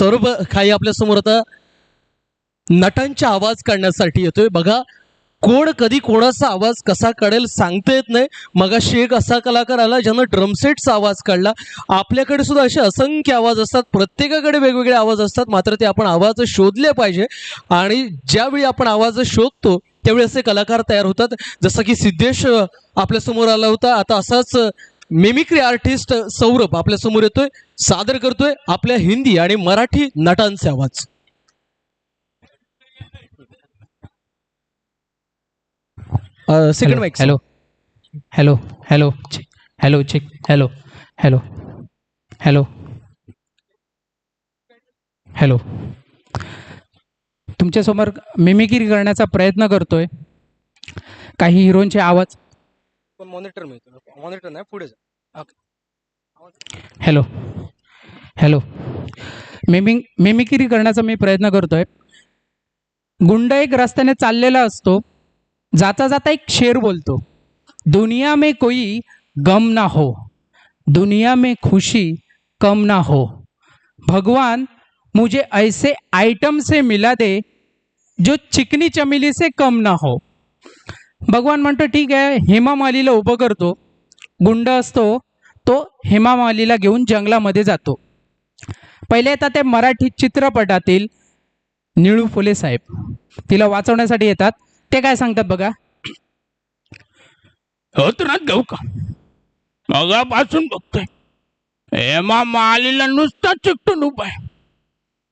सर्व काही आपल्यासमोर आता नटांचा आवाज काढण्यासाठी येतोय. बघा कोण कधी कोणाचा आवाज कसा काढेल सांगता येत नाही. मगाशी एक असा कलाकार आला ज्यानं ड्रमसेटचा आवाज काढला. आपल्याकडे सुद्धा असे असंख्य आवाज असतात. प्रत्येकाकडे वेगवेगळे आवाज असतात. मात्र ते आपण आवाज शोधले पाहिजे. आणि ज्यावेळी आपण आवाज शोधतो त्यावेळी असे कलाकार तयार होतात. जसं की सिद्धेश आपल्यासमोर आला होता. आता असाच मिमिक्री आर्टिस्ट सौरभ आपल्यासमोर येतोय सादर करतोय आपल्या हिंदी आणि मराठी नटांचे आवाज. Second hello hello hello hello check hello check hello hello hello hello तुमच्यासमोर मिमिक्री करण्याचा प्रयत्न करतोय. काही हिरोंचे आवाज. मॉनिटर मिळतो. मॉनिटर नाही पुढे जा. हॅलो हॅलो मेमिंग मेमिकिरी करण्याचा मी प्रयत्न करतोय. गुंड एक रस्त्याने चाललेला असतो. जाता जाता एक शेर बोलतो. दुनिया में कोई गम ना हो. दुनिया में खुशी कम ना हो. भगवान मुझे ऐसे आइटम से मिला दे जो चिकनी चमेली से कम ना हो. भगवान म्हणतो ठीक आहे हेमा मालीला उभं करतो गुंड असतो तो हेमा मालीला घेऊन जंगलामध्ये जातो. पहिले येतात ते मराठी चित्रपटातील निळू फुले साहेब तिला वाचवण्यासाठी येतात. ते काय सांगतात बघा. होतरात घेऊ का? मगापासून बघतोय. हेमा मालीला नुसता चिकटून उभा आहे.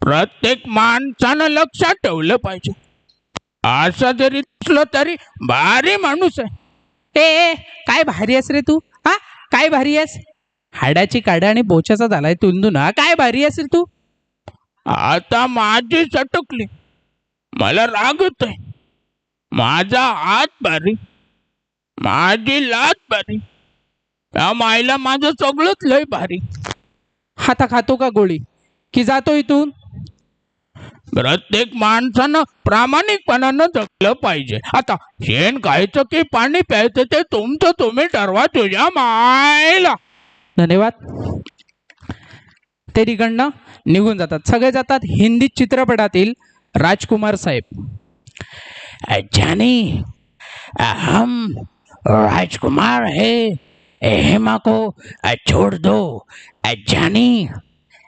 प्रत्येक माणसानं लक्षात ठेवलं पाहिजे. असं जरी दिसलं तरी भारी माणूस आहे. ए काय भारी आहेस रे तू? हा? काय भारी आहेस? हाडाची काडा आणि बोच्याचा झालाय तुंदू ना काय भारी असेल तू? आता माझी सटकली. मला राग येतोय माझा हात भारी. माझी लात भारी. या माईला माझं सगळंच लय भारी. हाता खातो का गोळी? की जातो इथून? प्रत्येक माणसानं प्रामाणिकपणानं जगलं पाहिजे. आता शेण खायचं की पाणी प्यायचं ते तुमचं तुम्ही ठरवा तुझ्या मायला. धन्यवाद. ते तिकडनं निघून जातात. सगळे जातात हिंदी चित्रपटातील राजकुमार साहेब. जानी हम राजकुमार है हेमा को छोड़ दो. जानी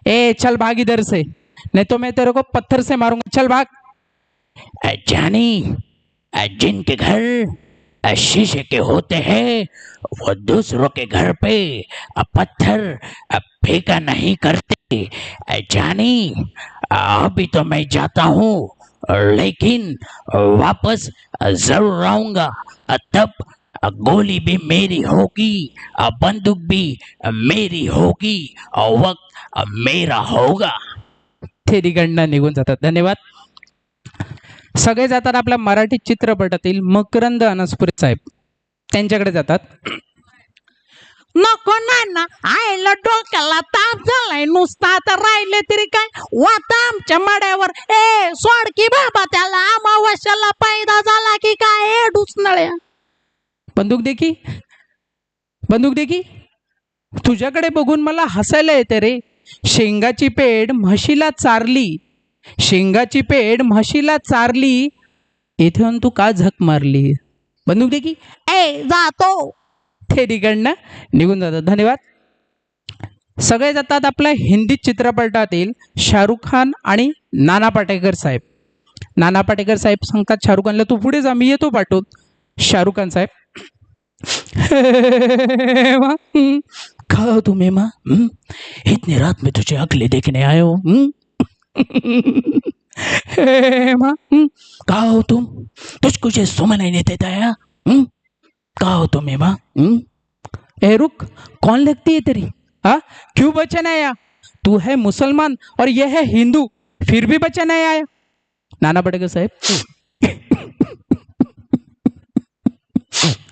ए चल भाग इधर से. नहीं तो मैं तेरे को पत्थर से मारूँगा। चल भाग। जानी जिनके घर शीशे के होते हैं, वो दूसरों के घर पे पत्थर फेंका नहीं करते। जानी अभी तो मैं जाता हूँ, लेकिन वापस ज़रूर आऊँगा। तब गोली भी मेरी होगी बंदूक भी मेरी होगी और वक्त मेरा होगा। ते तिकडनं निघून जातात. धन्यवाद. सगळे जातात आपल्या मराठी चित्रपटातील मकरंद अनसपुरे साहेब. त्यांच्याकडे जातात. नको नाना आईला डोक्याला ताप झालाय. नुसता आता राहिले तरी काय? वाता आमच्या मड्यावर. ए सोड की बाबा त्याला. अमावस्याला पैदा झाला की काय? ए डुसनळ्या बंदूक दे की. बंदूक दे की. तुझ्याकडे बघून मला हसायला येते रे. शेंगाची पेड म्हशीला चारली शेंगाची पेड म्हशीला चारली इथे येऊन तू का झक मारली बंदूक दे की ए जातो ते तिकडनं निघून जातात धन्यवाद सगळे जातात आपल्या हिंदी चित्रपटातील शाहरुख खान आणि नाना पाटेकर साहेब नाना पाटेकर साहेब सांगतात शाहरुख खानला तू पुढे जा मी येतो पाठवून शाहरुख खान साहेब हेमा, हम्म, कहा हो तुम हेमा हम्म? इतनी रात में तुझे अगले देखने आए हो हम्म? हम्म, कहा हो तुम? तुझको ये सुमन नहीं देता है हम्म? कहा हो तुम हेमा हम्म? ए रुक कौन लगती है तेरी? हाँ? क्यों बचन आया? तू है मुसलमान और यह है हिंदू फिर भी बचा नहीं आया। नाना पटेकर साहेब।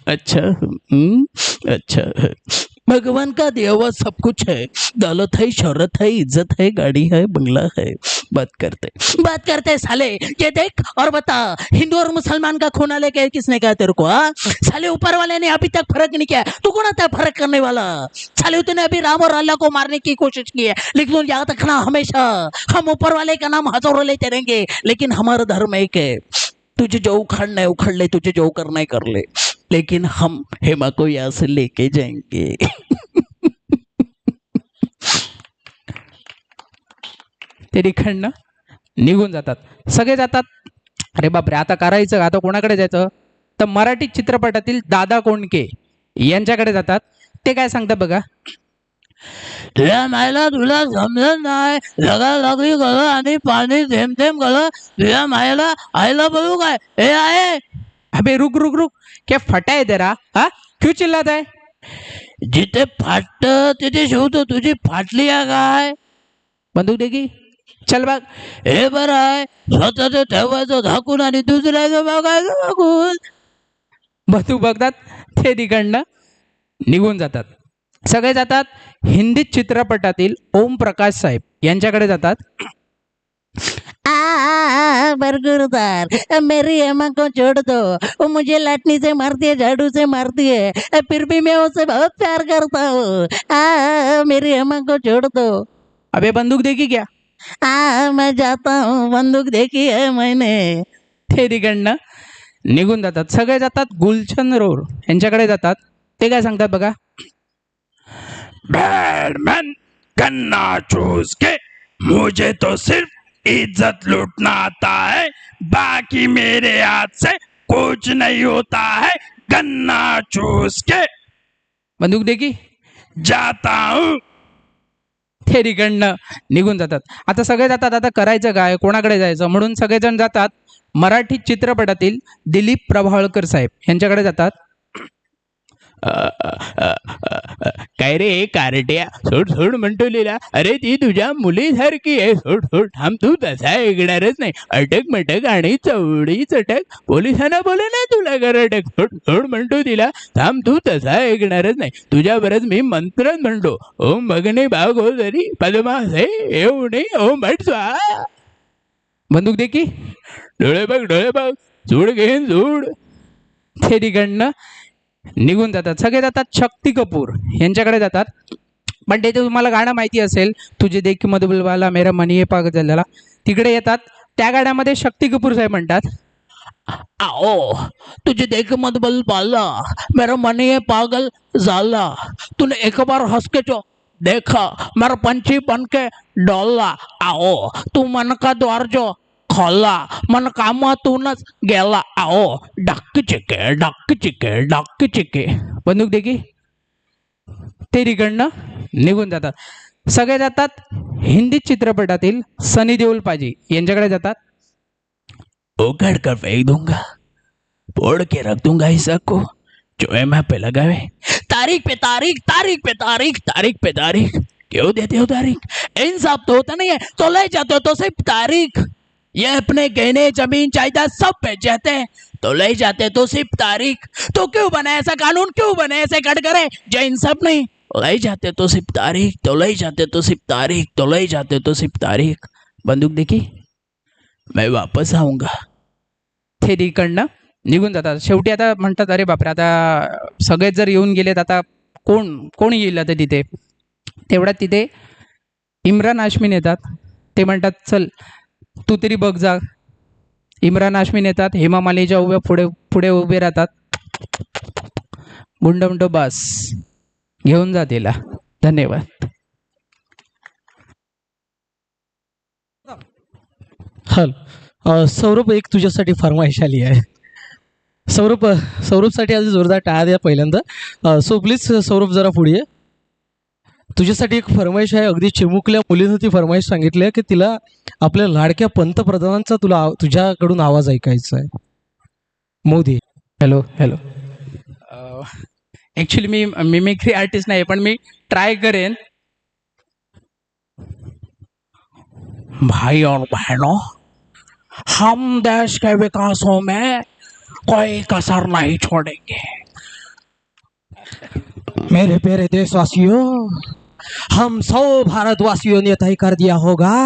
अच्छा हम्म, अच्छा भगवान का दिया हुआ सब कुछ है। दौलत है, शोहरत है, इज़्ज़त है, गाड़ी है, बंगला है। बात करते बात करते साले, ये देख और बता, हिंदू और मुसलमान का खून लेके किसने कहा तेरे को हाँ? साले, ऊपर वाले ने अभी तक फ़र्क नहीं किया। तू कौन आता है फ़र्क करने वाला? साले, तूने अभी राम और अल्लाह को मारने की कोशिश की है। लेकिन याद रखना हमेशा, हम ऊपर वाले का नाम हज़ारों लेते रहेंगे, लेकिन हमारा धर्म एक है। तुझे जो उखड़ना है, उखड़ ले, तुझे जो करना है, कर ले। लेकिन हम हेमा को यहाँ से लेके जाएंगे। ते तिकडनं निघून जातात. सगळे जातात. अरे बापरे आता करायचं आता कोणाकडे जायचं? तर मराठी चित्रपटातील दादा कोंडके यांच्याकडे जातात. ते काय सांगतात बघा? मायला तुला समजत नाही. जगा लागली गळ आणि पाणी थेंब थेंब गळ तुझ्या मायला आईला बोलू काय? हे आहे. अबे रुक रुक रुक. क्या फटा है तेरा? हा? क्यों चिल्लाता है? जिथे फाटत तिथे शिवतो तुझी फाटली आहे काय बंदूक दे की चल बघ हे बरं आहे स्वतःच ठेवायचं झाकून आणि दुसऱ्याचं बघायचं बघून बंदूक बघतात ते तिकडनं निघून जातात। सगळे जातात हिंदी चित्रपटातील ओम प्रकाश साहेब यांच्याकडे जातात। बरगुरदार मेरी अम्मा को छोड़ दो। वो मुझे लाटनी से मारती है झाड़ू से मारती है। फिर भी मैं उसे बहुत प्यार करता हूँ। मेरी अम्मा को छोड़ दो। अबे बंदूक दे की क्या? आ मैं जाता हूँ। बंदूक देखी है मैंने। तिकडनं निघून जातात। सगळे जातात गुलशन रोड। यांच्याकडे जातात। ते काय सांगतात बघा. बैडमैन गन्ना चूस के मुझे तो सिर्फ़ इज्जत लूटना आता है बाकी मेरे हाथ से कुछ नहीं होता है गन्ना चूस के। बंदूक दे की? जाता हूँ। ते तिकडनं निघून जातात. आता सगळे जातात आता करायचं काय? कोणाकडे जायचं? म्हणून सगळेजण जातात. मराठी चित्रपटातील दिलीप प्रभावळकर साहेब यांच्याकडे जातात. काय रे कारट्या? सोड सोड म्हणतो लिला अरे ती तुझ्या मुलीसारखी आहे. सोड सोड थांब तू तसा ऐकणारच नाही. अटक मटक आणि चवडी चटक. पोलिसांना बोले ना तुला कर अटक. सोड सोड म्हणतो तिला थांब तू तसा ऐकणारच नाही. तुझ्यावरच मी मंत्रच म्हणतो ओम भगने बाग हो जरी पद्मासे येऊ नये ओम भट स्वा. बंदूक दे की. डोळे बघ डोळे बघ. चूड घेईन चूड ते तिकडनं निघून जातात. सगळे जातात शक्ती कपूर. यांच्याकडे जातात. पण ते तुम्हाला गाणं माहिती असेल तुझे देख मधुबलवाला मेरा मनी पाग झालेला. तिकडे येतात. त्या गाण्यामध्ये शक्ती कपूर साहेब म्हणतात आओ तुझे देख मत बल पाला मेरा मन ये पागल जाला तूने एक बार हंस के जो देखा मेरा पंछी बन के डोला आओ तू मन का द्वार जो खोला मन कामातूनच गेला आओ डक्क चिके डक्क चिके डक्क चिके बंदूक दे की ते तिकडनं निघून जातात सगळे जातात हिंदी चित्रपटातील सनी देओल पाजी यांच्याकडे जातात उगड़ कर फेंक दूँगा फोड़ के रख दूँगा इस को जो है मैं पे लगावे तारीख पे तारीख तारीख पे तारीख तारीख पे तारीख क्यों देते हो तारीख इंसाफ तो होता नहीं है तो ले जाते हो तो सिर्फ़ तारीख ये अपने गहने जमीन जायदाद सब बेच जाते हैं। तो ले जाते तो सिर्फ तारीख। तो क्यों बना ऐसा कानून? क्यों बने ऐसे कट करे जो सब नहीं। ले जाते तो सिर्फ तारीख तो ले जाते तो सिर्फ तारीख तो ले जाते तो सिर्फ तारीख। बंदूक देखी? मैं वापस आऊंगा। थेरीकडनं निघून जातात. शेवटी आता म्हणतात अरे बापरे आता सगळेच जर येऊन गेलेत आता कोण कोण येईल आता तिथे? तेवढ्यात तिथे इम्रान आश्मीन येतात ते म्हणतात चल तू तरी बघ जा. इम्रान हाशमीन येतात हेमा मालेजा उभ्या पुढे पुढे उभे राहतात. गुंड बस. घेऊन जा तिला. धन्यवाद. हल. सौरभ एक तुझ्यासाठी फरमाईश आली आहे. सौरभ सौरभसाठी आज जोरदार टाळा द्या पहिल्यांदा. सो प्लीज सौरभ जरा पुढे ये. तुझ्यासाठी एक फरमाईश आहे. अगदी चिमुकल्या मुलीनं ती फरमाईश सांगितली आहे की तिला आपल्या लाडक्या पंतप्रधानांचा तुला तुझ्याकडून आवाज़ ऐकायचा आहे. मोदी. हॅलो हॅलो ॲक्च्युली मी मिमिक्री आर्टिस्ट नाही पण मी ट्राय करेन. भाई और बहनों हम देश के विकासों में कोई कसर नहीं छोड़ेंगे। मेरे प्यारे देशवासियों हम सौ भारतवासियों ने तय कर दिया होगा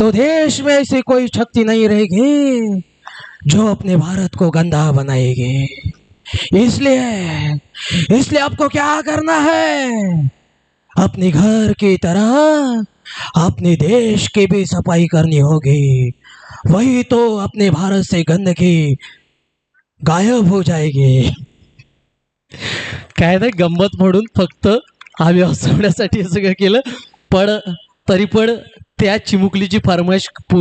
तो देश में ऐसी कोई शक्ति नहीं रहेगी जो अपने भारत को गंदा बनाएगी। इसलिए इसलिए आपको क्या करना है? अपने घर की तरह अपने देश की भी सफ़ाई करनी होगी। वही तो अपने भारत से गंदगी गायब हो जाएगी। काय नाही, गंमत म्हणून फक्त आम्ही हसवण्यासाठी सगळं केलं, पण तरी पण त्या चिमुकलीची फरमाईश पूर्ण